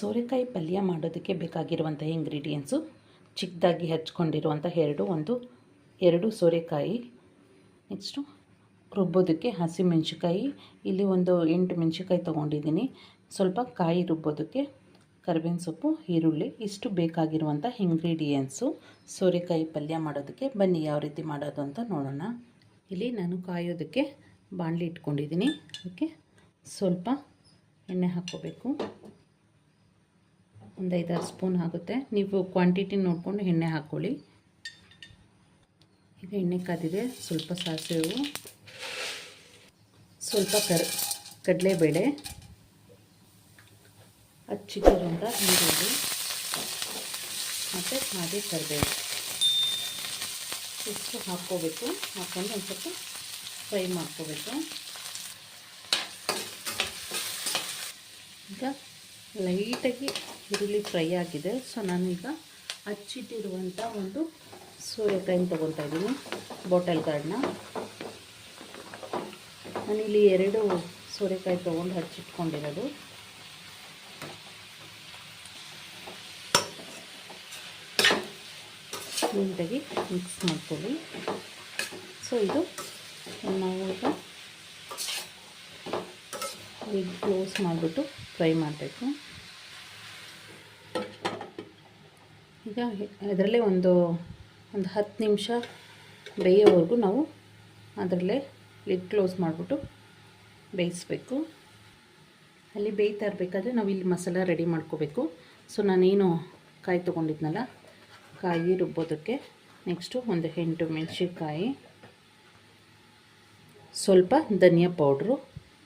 ಸೋರೆಕಾಯಿ ಪಲ್ಯ ಮಾಡೋದಕ್ಕೆ ಬೇಕಾಗಿರುವಂಥ ಇಂಗ್ರೀಡಿಯೆಂಟ್ಸು ಚಿಕ್ಕದಾಗಿ ಹಚ್ಕೊಂಡಿರುವಂಥ ಎರಡು, ಒಂದು, ಎರಡು ಸೋರೆಕಾಯಿ. ನೆಕ್ಸ್ಟು ರುಬ್ಬೋದಕ್ಕೆ ಹಸಿಮೆಣ್ಸಿಕಾಯಿ ಇಲ್ಲಿ ಒಂದು ಎಂಟು ಮೆಣಸಿಕಾಯಿ ತೊಗೊಂಡಿದ್ದೀನಿ. ಸ್ವಲ್ಪ ಕಾಯಿ ರುಬ್ಬೋದಕ್ಕೆ ಕರಿಬೇವಿನ ಸೊಪ್ಪು, ಈರುಳ್ಳಿ, ಇಷ್ಟು ಬೇಕಾಗಿರುವಂಥ ಇಂಗ್ರೀಡಿಯೆಂಟ್ಸು ಸೋರೆಕಾಯಿ ಪಲ್ಯ ಮಾಡೋದಕ್ಕೆ ಬನ್ನಿ ಯಾವ ರೀತಿ ಮಾಡೋದು ಅಂತ ನೋಡೋಣ. ಇಲ್ಲಿ ನಾನು ಕಾಯೋದಕ್ಕೆ ಬಾಣಲಿ ಇಟ್ಕೊಂಡಿದ್ದೀನಿ. ಅದಕ್ಕೆ ಸ್ವಲ್ಪ ಎಣ್ಣೆ ಹಾಕ್ಕೋಬೇಕು. ಒಂದು ಐದಾರು ಸ್ಪೂನ್ ಆಗುತ್ತೆ. ನೀವು ಕ್ವಾಂಟಿಟಿ ನೋಡಿಕೊಂಡು ಎಣ್ಣೆ ಹಾಕ್ಕೊಳ್ಳಿ ಈಗ ಎಣ್ಣೆ ಕಾದಿದೆ. ಸ್ವಲ್ಪ ಸಾಸಿವೆ ಸ್ವಲ್ಪ ಕರ್, ಕಡಲೆಬೇಳೆ ಹಚ್ಚಿಟ್ಟಿರುವಂಥ ಈರುಳ್ಳಿ, ಮತ್ತು ಮಾಡಿ ಕರಿಬೇವು. ಇಷ್ಟು ಹಾಕ್ಕೋಬೇಕು. ಹಾಕ್ಕೊಂಡು ಒಂದು ಸ್ವಲ್ಪ ಫ್ರೈ ಮಾಡ್ಕೋಬೇಕು. ಈಗ ಲೈಟಾಗಿ ಈರುಳ್ಳಿ ಫ್ರೈ ಆಗಿದೆ. ಸೊ ನಾನೀಗ ಹಚ್ಚಿಟ್ಟಿರುವಂಥ ಒಂದು ಸೂರ್ಯಕಾಯಿನ ತೊಗೊತಾ ಇದ್ದೀನಿ ಬಾಟಲ್ ಗಾರ್ಡ್ನ ನಾನಿಲ್ಲಿ ಎರಡು ಸೂರ್ಯಕಾಯಿ ತೊಗೊಂಡು ಹಚ್ಚಿಟ್ಕೊಂಡಿರೋದು ನೀಟಾಗಿ ಮಿಕ್ಸ್ ಮಾಡ್ಕೊಳ್ಳಿ. ಸೊ ಇದು ನಾವು ಈಗ ಕ್ಲೋಸ್ ಮಾಡಿಬಿಟ್ಟು ಫ್ರೈ ಮಾಡಬೇಕು. ಈಗ ಅದರಲ್ಲೇ ಒಂದು ಒಂದು ಹತ್ತು ನಿಮಿಷ ಬೇಯೋವರೆಗೂ ನಾವು ಅದರಲ್ಲೇ ಲಿಡ್ ಕ್ಲೋಸ್ ಮಾಡಿಬಿಟ್ಟು ಬೇಯಿಸ್ಬೇಕು. ಅಲ್ಲಿ ಬೇಯ್ತಾ ಇರಬೇಕಾದ್ರೆ ನಾವು ಇಲ್ಲಿ ಮಸಾಲ ರೆಡಿ ಮಾಡ್ಕೋಬೇಕು. ಸೊ, ನಾನೇನು ಕಾಯಿ ತೊಗೊಂಡಿದ್ನಲ್ಲ, ಕಾಯಿ ರುಬ್ಬೋದಕ್ಕೆ ನೆಕ್ಸ್ಟು ಒಂದು ಎಂಟು ಮೆಣಸಿನ್ಕಾಯಿ, ಸ್ವಲ್ಪ ಧನಿಯಾ ಪೌಡ್ರು,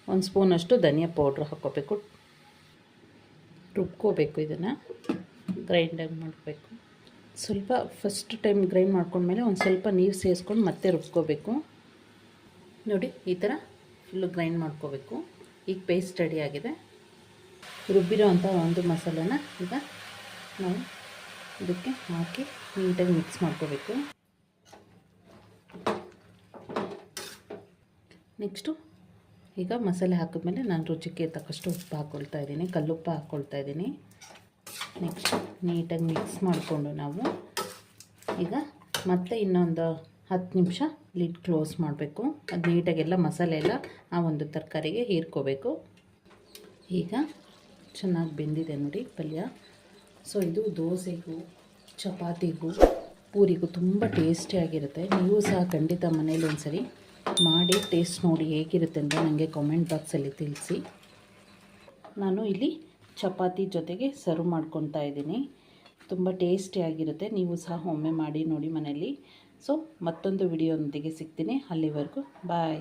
ಒಂದು ಸ್ಪೂನಷ್ಟು ಧನಿಯಾ ಪೌಡ್ರ್ ಹಾಕ್ಕೋಬೇಕು. ರುಬ್ಕೋಬೇಕು ಇದನ್ನು. ಗ್ರೈಂಡಾಗಿ ಮಾಡಬೇಕು. ಸ್ವಲ್ಪ ಫಸ್ಟ್ ಟೈಮ್ ಗ್ರೈಂಡ್ ಮಾಡ್ಕೊಂಡ್ಮೇಲೆ ಒಂದು ಸ್ವಲ್ಪ ನೀರು ಸೇರಿಸ್ಕೊಂಡು ಮತ್ತೆ ರುಬ್ಕೋಬೇಕು. ನೋಡಿ, ಈ ಥರ ಫುಲ್ಲು ಗ್ರೈಂಡ್ ಮಾಡ್ಕೋಬೇಕು. ಈಗ ಪೇಸ್ಟ್ ರೆಡಿ ಆಗಿದೆ. ರುಬ್ಬಿರೋ ಅಂಥ ಒಂದು ಮಸಾಲೆನ ಈಗ ನಾವು ಇದಕ್ಕೆ ಹಾಕಿ ನೀಟಾಗಿ ಮಿಕ್ಸ್ ಮಾಡ್ಕೋಬೇಕು. ನೆಕ್ಸ್ಟು ಈಗ ಮಸಾಲೆ ಹಾಕಿದ್ಮೇಲೆ ನಾನು ರುಚಿಗೆ ತಕ್ಕಷ್ಟು ಉಪ್ಪು ಹಾಕ್ಕೊಳ್ತಾ ಇದ್ದೀನಿ. ಕಲ್ಲುಪ್ಪು ಹಾಕ್ಕೊಳ್ತಾ ಇದ್ದೀನಿ. ನೆಕ್ಸ್ಟ್ ನೀಟಾಗಿ ಮಿಕ್ಸ್ ಮಾಡಿಕೊಂಡು ನಾವು ಈಗ ಮತ್ತೆ ಇನ್ನೊಂದು ಹತ್ತು ನಿಮಿಷ ಲಿಡ್ ಕ್ಲೋಸ್ ಮಾಡಬೇಕು. ಅದು ನೀಟಾಗೆಲ್ಲ ಮಸಾಲೆ ಎಲ್ಲ ಆ ಒಂದು ತರಕಾರಿಗೆ ಹೀರ್ಕೋಬೇಕು. ಈಗ ಚೆನ್ನಾಗಿ ಬೆಂದಿದೆ ನೋಡಿ ಪಲ್ಯ. ಸೊ ಇದು ದೋಸೆಗೂ, ಚಪಾತಿಗೂ, ಪೂರಿಗೂ ತುಂಬ ಟೇಸ್ಟಿಯಾಗಿರುತ್ತೆ ನೀವು ಸಹ ಖಂಡಿತ ಮನೇಲಿ ಒಂದ್ಸರಿ ಮಾಡಿ ಟೇಸ್ಟ್ ನೋಡಿ ಹೇಗಿರುತ್ತೆ ಅಂತ ನನಗೆ ಕಾಮೆಂಟ್ ಬಾಕ್ಸಲ್ಲಿ ತಿಳಿಸಿ. ನಾನು ಇಲ್ಲಿ ಚಪಾತಿ ಜೊತೆಗೆ ಸರ್ವ್ ಮಾಡ್ಕೊತಾ ಇದ್ದೀನಿ. ತುಂಬ ಟೇಸ್ಟಿಯಾಗಿರುತ್ತೆ ನೀವು ಸಹ ಒಮ್ಮೆ ಮಾಡಿ ನೋಡಿ ಮನೆಯಲ್ಲಿ. ಸೊ ಮತ್ತೊಂದು ವಿಡಿಯೋದೊಂದಿಗೆ ಸಿಗ್ತೀನಿ. ಅಲ್ಲಿವರೆಗೂ ಬಾಯ್